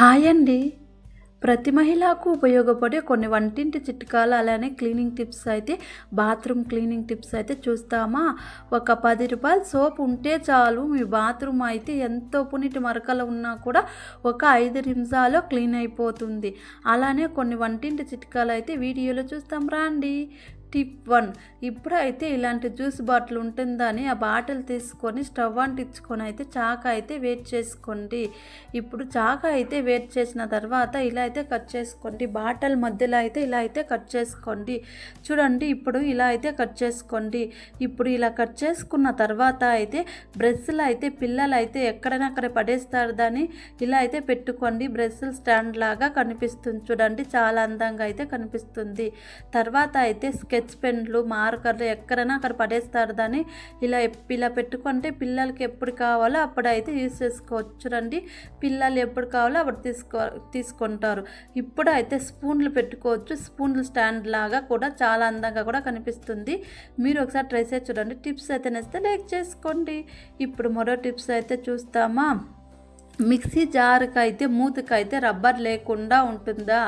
Hi అండి ప్రతి మహిళకు ఉపయోగపడే కొన్ని వంటింటి చిట్కాలు అలానే క్లీనింగ్ టిప్స్ అయితే బాత్రూమ్ క్లీనింగ్ టిప్స్ అయితే చూస్తామా? ఒక పది రూపాయలు సోప్ ఉంటే చాలు. మీ బాత్రూమ్ అయితే ఎంతో పునిటి మరకలు ఉన్నా కూడా ఒక ఐదు నిమిషాల్లో క్లీన్ అయిపోతుంది. అలానే కొన్ని వంటింటి చిట్కాలు అయితే వీడియోలో చూస్తాం. రాండి. Tip one. ఇప్పుడైతే ఇలాంటి జ్యూస్ బాటిల్ ఉంటుందని ఆ బాటిల్ తీసుకొని స్టవ్ అంటించుకొని అయితే చాక అయితే వేట్ చేసుకోండి. ఇప్పుడు చాక అయితే వేట్ చేసిన తర్వాత ఇలా అయితే కట్ చేసుకోండి. బాటిల్ మధ్యలో అయితే ఇలా అయితే కట్ చేసుకోండి. చూడండి ఇప్పుడు ఇలా అయితే కట్ చేసుకోండి. ఇప్పుడు ఇలా కట్ చేసుకున్న తర్వాత అయితే బ్రష్లు అయితే పిల్లలు అయితే ఎక్కడైనా అక్కడ పడేస్తారు దాన్ని. ఇలా అయితే పెట్టుకోండి. బ్రష్లు స్టాండ్ లాగా కనిపిస్తుంది. చూడండి చాలా అందంగా అయితే కనిపిస్తుంది. తర్వాత అయితే స్కెచ్ పెన్లు మార్కర్లు ఎక్కడైనా అక్కడ పడేస్తారు దాన్ని. ఇలా ఇలా పెట్టుకుంటే పిల్లలకి ఎప్పుడు కావాలో అప్పుడైతే యూజ్ యూస్ చేసుకోవచ్చు రండి పిల్లలు ఎప్పుడు కావాలో అప్పుడు తీసుకో తీసుకుంటారు. ఇప్పుడు అయితే స్పూన్లు పెట్టుకోవచ్చు. స్పూన్లు స్టాండ్ లాగా కూడా చాలా అందంగా కూడా కనిపిస్తుంది. మీరు ఒకసారి ట్రై చేసి చూడండి. టిప్స్ అయితే నచ్చితే లైక్ చేసుకోండి. ఇప్పుడు మరో టిప్స్ అయితే చూస్తామా? మిక్సీ జార్కి అయితే అయితే రబ్బర్ లేకుండా ఉంటుందా?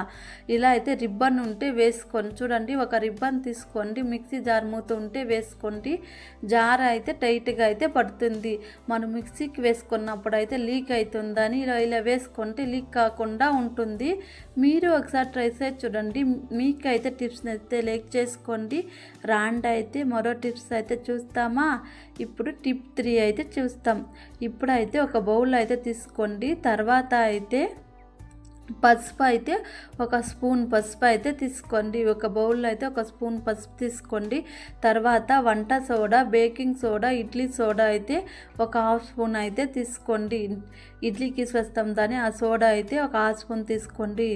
ఇలా అయితే రిబ్బన్ ఉంటే వేసుకోండి. చూడండి ఒక రిబ్బన్ తీసుకోండి మిక్సీ జార్ మూత ఉంటే వేసుకోండి. జార్ అయితే టైట్గా అయితే పడుతుంది. మనం మిక్సీకి వేసుకున్నప్పుడు అయితే లీక్ అవుతుందని ఇలా ఇలా వేసుకుంటే లీక్ కాకుండా ఉంటుంది. మీరు ఒకసారి ట్రై చేసి చూడండి. మీకు అయితే టిప్స్ అయితే లేక్ చేసుకోండి. రాండ్ అయితే మరో టిప్స్ అయితే చూస్తామా? ఇప్పుడు టిప్ త్రీ అయితే చూస్తాం. ఇప్పుడైతే ఒక బౌల్ అయితే తీసుకోండి. తర్వాత అయితే పసుపు అయితే ఒక స్పూన్ పసుపు అయితే తీసుకోండి. ఒక బౌల్లో అయితే ఒక స్పూన్ పసుపు తీసుకోండి. తర్వాత వంట soda baking soda idli soda అయితే ఒక హాఫ్ స్పూన్ అయితే తీసుకోండి. ఇడ్లీకి స్వస్థం దాని ఆ సోడా అయితే ఒక హాఫ్ స్పూన్ తీసుకోండి.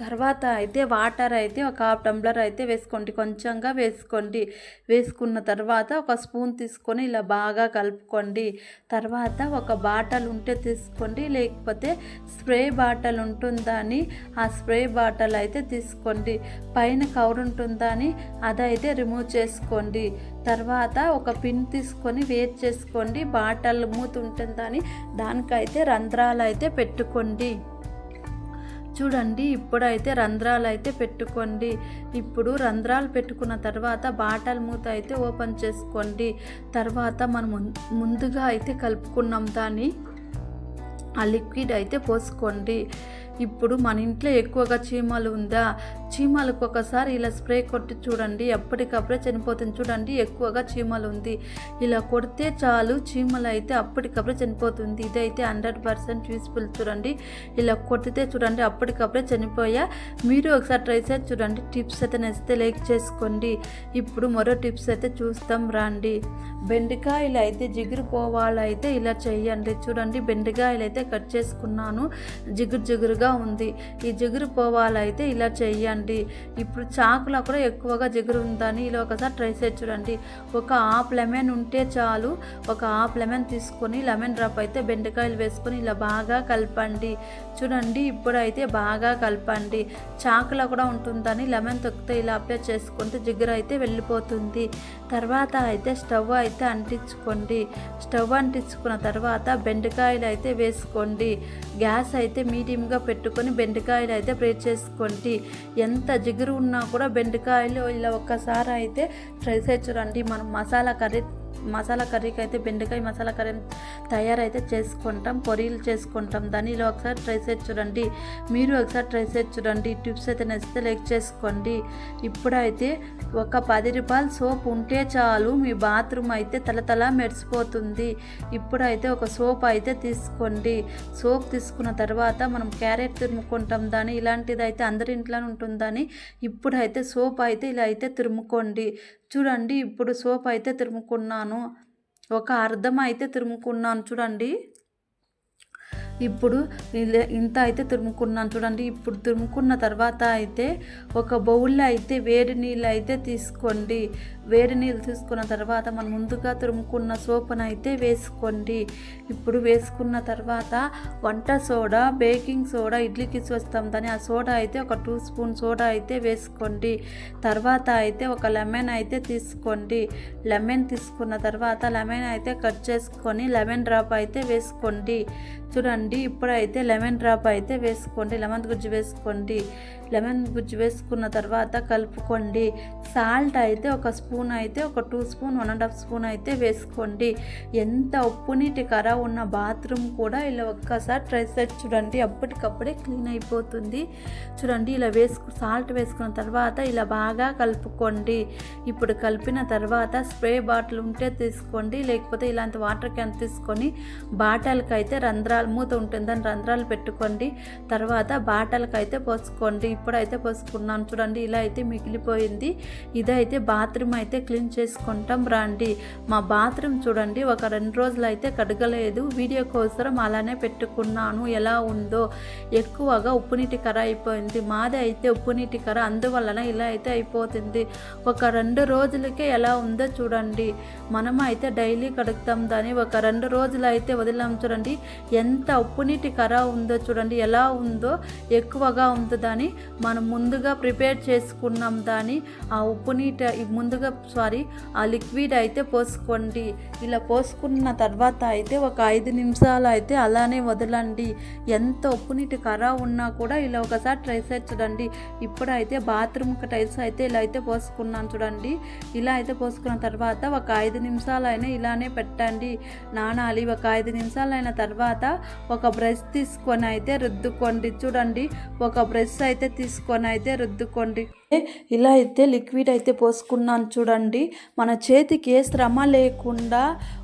తర్వాత అయితే వాటర్ అయితే ఒక హాఫ్ టంబ్లర్ అయితే వేసుకోండి. కొంచెంగా వేసుకోండి. వేసుకున్న తర్వాత ఒక స్పూన్ తీసుకొని ఇలా బాగా కలుపుకోండి. తర్వాత ఒక బాటల్ ఉంటే తీసుకోండి. లేకపోతే స్ప్రే బాటల్ ఉంటుందని ఆ స్ప్రే బాటల్ అయితే తీసుకోండి. పైన కవర్ ఉంటుందని అదైతే రిమూవ్ చేసుకోండి. తర్వాత ఒక పిన్ తీసుకొని వేట్ చేసుకోండి. బాటల్ మూతుంటుందని దానికైతే రంధ్రాలు అయితే పెట్టుకోండి. చూడండి ఇప్పుడైతే రంధ్రాలు అయితే పెట్టుకోండి. ఇప్పుడు రంధ్రాలు పెట్టుకున్న తర్వాత బాటల్ మూత అయితే ఓపెన్ చేసుకోండి. తర్వాత మనం ముం- ముందుగా అయితే కలుపుకున్నాం దాన్ని. ఆ లిక్విడ్ అయితే పోసుకోండి. ఇప్పుడు మన ఇంట్లో ఎక్కువగా చీమలు ఉందా? చీమలకు ఒకసారి ఇలా స్ప్రే కొట్టి చూడండి. ఎప్పటికప్పుడే చనిపోతుంది. చూడండి ఎక్కువగా చీమలు ఉంది. ఇలా కొడితే చాలు చీమలు అయితే అప్పటికప్పుడే చనిపోతుంది. ఇదైతే హండ్రెడ్ పర్సెంట్ యూస్ఫుల్ చూడండి. ఇలా కొట్టితే చూడండి అప్పటికప్పుడే చనిపోయా. మీరు ఒకసారి ట్రై చేసి చూడండి. టిప్స్ అయితే నచ్చితే లైక్ చేసుకోండి. ఇప్పుడు మరో టిప్స్ అయితే చూస్తాం. రండి. బెండకాయలు అయితే జిగురు పోవాలైతే ఇలా చేయండి. చూడండి బెండకాయలు అయితే కట్ చేసుకున్నాను. జిగురు జిగురుగా ఉంది. ఈ జిగురు పోవాలైతే ఇలా చేయండి ఇప్పుడు చాకులో కూడా ఎక్కువగా జిగురు ఉందని ఇలా ఒకసారి ట్రై చేసి చూడండి. ఒక హాఫ్ లెమన్ ఉంటే చాలు. ఒక హాఫ్ లెమన్ తీసుకొని లెమన్ డ్రాప్ అయితే బెండకాయలు వేసుకొని ఇలా బాగా కలపండి. చూడండి ఇప్పుడైతే బాగా కలపండి. చాకులో కూడా ఉంటుందని లెమన్ తొక్కితే ఇలా అప్లై చేసుకుంటే జిగురు అయితే వెళ్ళిపోతుంది. తర్వాత అయితే స్టవ్ అయితే అంటించుకోండి. స్టవ్ అంటించుకున్న తర్వాత బెండకాయలు అయితే వేసుకోండి. గ్యాస్ అయితే మీడియంగా పెట్టుకొని బెండకాయలు అయితే ఫ్రై చేసుకోండి. ఎంత జిగురు ఉన్నా కూడా బెండకాయలు ఇలా ఒక్కసారి అయితే ఫ్రై చేయచ్చు రండి మనం మసాలా కర్రీ మసాలా కర్రీకి అయితే బెండకాయ మసాలా కర్రీ తయారైతే చేసుకుంటాం పొరీలు చేసుకుంటాం. దాన్ని ఇలా ఒకసారి ట్రై చేసి చూడండి. మీరు ఒకసారి ట్రై చేసి చూడండి. టిప్స్ అయితే నచ్చితే లైక్ చేసుకోండి. ఇప్పుడైతే ఒక పది రూపాయల సోప్ ఉంటే చాలు. మీ బాత్రూమ్ అయితే తలతల మెరిసిపోతుంది. ఇప్పుడైతే ఒక సోప్ అయితే తీసుకోండి. సోప్ తీసుకున్న తర్వాత మనం క్యారెట్ తురుముకుంటాం. దాని ఇలాంటిది అయితే అందరి ఇంట్లోనే ఉంటుందని ఇప్పుడైతే సోప్ అయితే ఇలా అయితే తురుముకోండి. చూడండి ఇప్పుడు సోప్ అయితే తురుముకున్నాను. ఒక అర్థం అయితే తురుముకున్నాను చూడండి. ఇప్పుడు ఇలా- ఇంత అయితే తురుముకున్నాను చూడండి. ఇప్పుడు తురుముకున్న తర్వాత అయితే ఒక బౌల్లో అయితే వేడి నీళ్ళు అయితే తీసుకోండి. వేడి నీళ్ళు తీసుకున్న తర్వాత మనం ముందుగా తురుముకున్న సోపును అయితే వేసుకోండి. ఇప్పుడు వేసుకున్న తర్వాత వంట సోడా బేకింగ్ సోడా ఇడ్లీకి వస్తాం దాని ఆ సోడా అయితే ఒక టూ స్పూన్ సోడా అయితే వేసుకోండి. తర్వాత అయితే ఒక లెమన్ అయితే తీసుకోండి. లెమన్ తీసుకున్న తర్వాత లెమన్ అయితే కట్ చేసుకొని లెమన్ డ్రాప్ అయితే వేసుకోండి. చూడండి ఇప్పుడైతే లెమన్ డ్రాప్ అయితే వేసుకోండి. లెమన్ గుజ్జు వేసుకోండి. లెమన్ గుజ్జు వేసుకున్న తర్వాత కలుపుకోండి. సాల్ట్ అయితే ఒక స్పూన్ స్పూన్ అయితే ఒక two spoon one and half spoon అయితే వేసుకోండి. ఎంత ఉప్పు నీటి కర ఉన్న బాత్రూమ్ కూడా ఇలా ఒక్కసారి ట్రై చేసి చూడండి. అప్పటికప్పుడే క్లీన్ అయిపోతుంది. చూడండి ఇలా వేసుకు సాల్ట్ వేసుకున్న తర్వాత ఇలా బాగా కలుపుకోండి. ఇప్పుడు కలిపిన తర్వాత స్ప్రే బాటిల్ ఉంటే తీసుకోండి. లేకపోతే ఇలాంటి వాటర్ క్యాన్ తీసుకొని బాటల్కి అయితే రంధ్రాలు మూత ఉంటుంది. రంధ్రాలు పెట్టుకోండి. తర్వాత బాటల్కి అయితే పోసుకోండి. ఇప్పుడైతే పోసుకున్నాను. చూడండి ఇలా అయితే మిగిలిపోయింది. ఇదైతే బాత్రూమ్ అయితే క్లీన్ చేసుకుంటాం. రండి. మా బాత్రూమ్ చూడండి. ఒక రెండు రోజులు అయితే కడగలేదు. వీడియో కోసం అలానే పెట్టుకున్నాను. ఎలా ఉందో ఎక్కువగా ఉప్పు నీటి కర అయిపోయింది. మాది అయితే ఉప్పు నీటి కర అందువలన ఇలా అయితే అయిపోతుంది. ఒక రెండు రోజులకే ఎలా ఉందో చూడండి. మనం అయితే డైలీ కడుగుతాం దాన్ని. ఒక రెండు రోజులు అయితే వదిలాం చూడండి. ఎంత ఉప్పు నీటి కర ఉందో చూడండి. ఎలా ఉందో ఎక్కువగా ఉందో దాన్ని. మనం ముందుగా ప్రిపేర్ చేసుకున్నాం దాన్ని. ఆ ఉప్పు నీటి ముందుగా సారీ ఆ లిక్విడ్ అయితే పోసుకోండి. ఇలా పోసుకున్న తర్వాత అయితే ఒక ఐదు నిమిషాలు అయితే అలానే వదలండి. ఎంత ఉప్పు నీటి కర ఉన్నా కూడా ఇలా ఒకసారి ట్రై చేసి చూడండి. ఇప్పుడైతే బాత్రూమ్ టైల్స్ అయితే ఇలా అయితే పోసుకున్నాను చూడండి. ఇలా అయితే పోసుకున్న తర్వాత ఒక ఐదు నిమిషాలు అయినా ఇలానే పెట్టండి. నానాలి ఒక ఐదు నిమిషాలు అయిన తర్వాత ఒక బ్రష్ తీసుకొని అయితే రుద్దుకోండి. చూడండి ఒక బ్రష్ అయితే తీసుకొని అయితే రుద్దుకోండి. ఇలా అయితే లిక్విడ్ అయితే పోసుకున్నాను చూడండి. చూడండి. మన చేతికి ఏ శ్రమ లేకుండా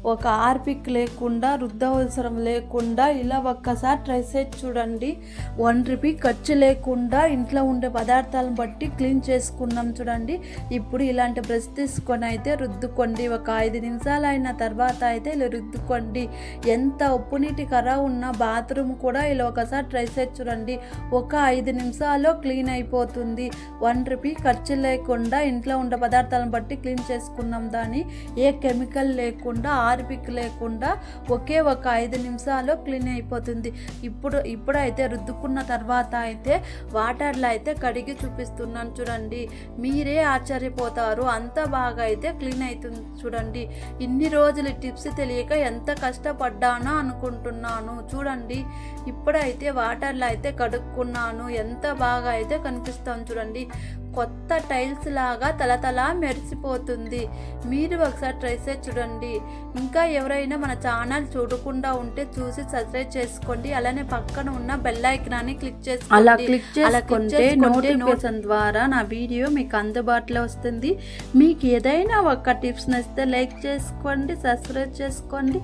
ఒక ఆర్పిక్ లేకుండా రుద్దవసరం లేకుండా ఇలా ఒక్కసారి ట్రై చేసి చూడండి. వన్ రూపీ ఖర్చు లేకుండా ఇంట్లో ఉండే పదార్థాలను బట్టి క్లీన్ చేసుకున్నాం చూడండి. ఇప్పుడు ఇలాంటి బ్రష్ తీసుకొని అయితే రుద్దుకోండి. ఒక ఐదు నిమిషాలు అయిన తర్వాత అయితే ఇలా రుద్దుకోండి. ఎంత ఉప్పు నీటి కర ఉన్న బాత్రూమ్ కూడా ఇలా ఒకసారి ట్రై చేసి చూడండి. ఒక ఐదు నిమిషాల్లో క్లీన్ అయిపోతుంది. వన్ రూపీ ఖర్చు లేకుండా ఇంట్లో ఉండే పదార్థాలను బట్టి క్లీన్ చేసుకున్నాం దాన్ని. ఏ కెమికల్ లేకుండా ఆర్పిక్ లేకుండా ఒకే ఒక ఐదు నిమిషాల్లో క్లీన్ అయిపోతుంది. ఇప్పుడు ఇప్పుడైతే రుద్దుకున్న తర్వాత అయితే వాటర్లో అయితే కడిగి చూపిస్తున్నాను చూడండి. మీరే ఆశ్చర్యపోతారు. అంత బాగా అయితే క్లీన్ అవుతుంది చూడండి. ఇన్ని రోజులు టిప్స్ తెలియక ఎంత కష్టపడ్డానో అనుకుంటున్నాను చూడండి. ఇప్పుడైతే వాటర్లో అయితే కడుక్కున్నాను. ఎంత బాగా అయితే కనిపిస్తాను చూడండి. కొత్త టైల్స్ లాగా తలతలా మెరిసి మెరిసిపోతుంది మీరు ఒకసారి ట్రై చేసి చూడండి. ఇంకా ఎవరైనా మన ఛానల్ చూడకుండా ఉంటే చూసి సబ్స్క్రైబ్ చేసుకోండి. అలానే పక్కన ఉన్న బెల్ ఐకాన్ని క్లిక్ చేసుకోండి. అలా క్లిక్ చేసుకుంటే నోటిఫికేషన్ ద్వారా నా వీడియో మీకు అందుబాటులో వస్తుంది. మీకు ఏదైనా ఒక టిప్స్ నచ్చితే లైక్ చేసుకోండి సబ్స్క్రైబ్ చేసుకోండి.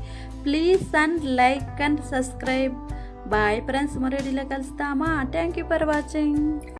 Please and like and subscribe. Bye friends మరో కలుస్తామా? Thank you for watching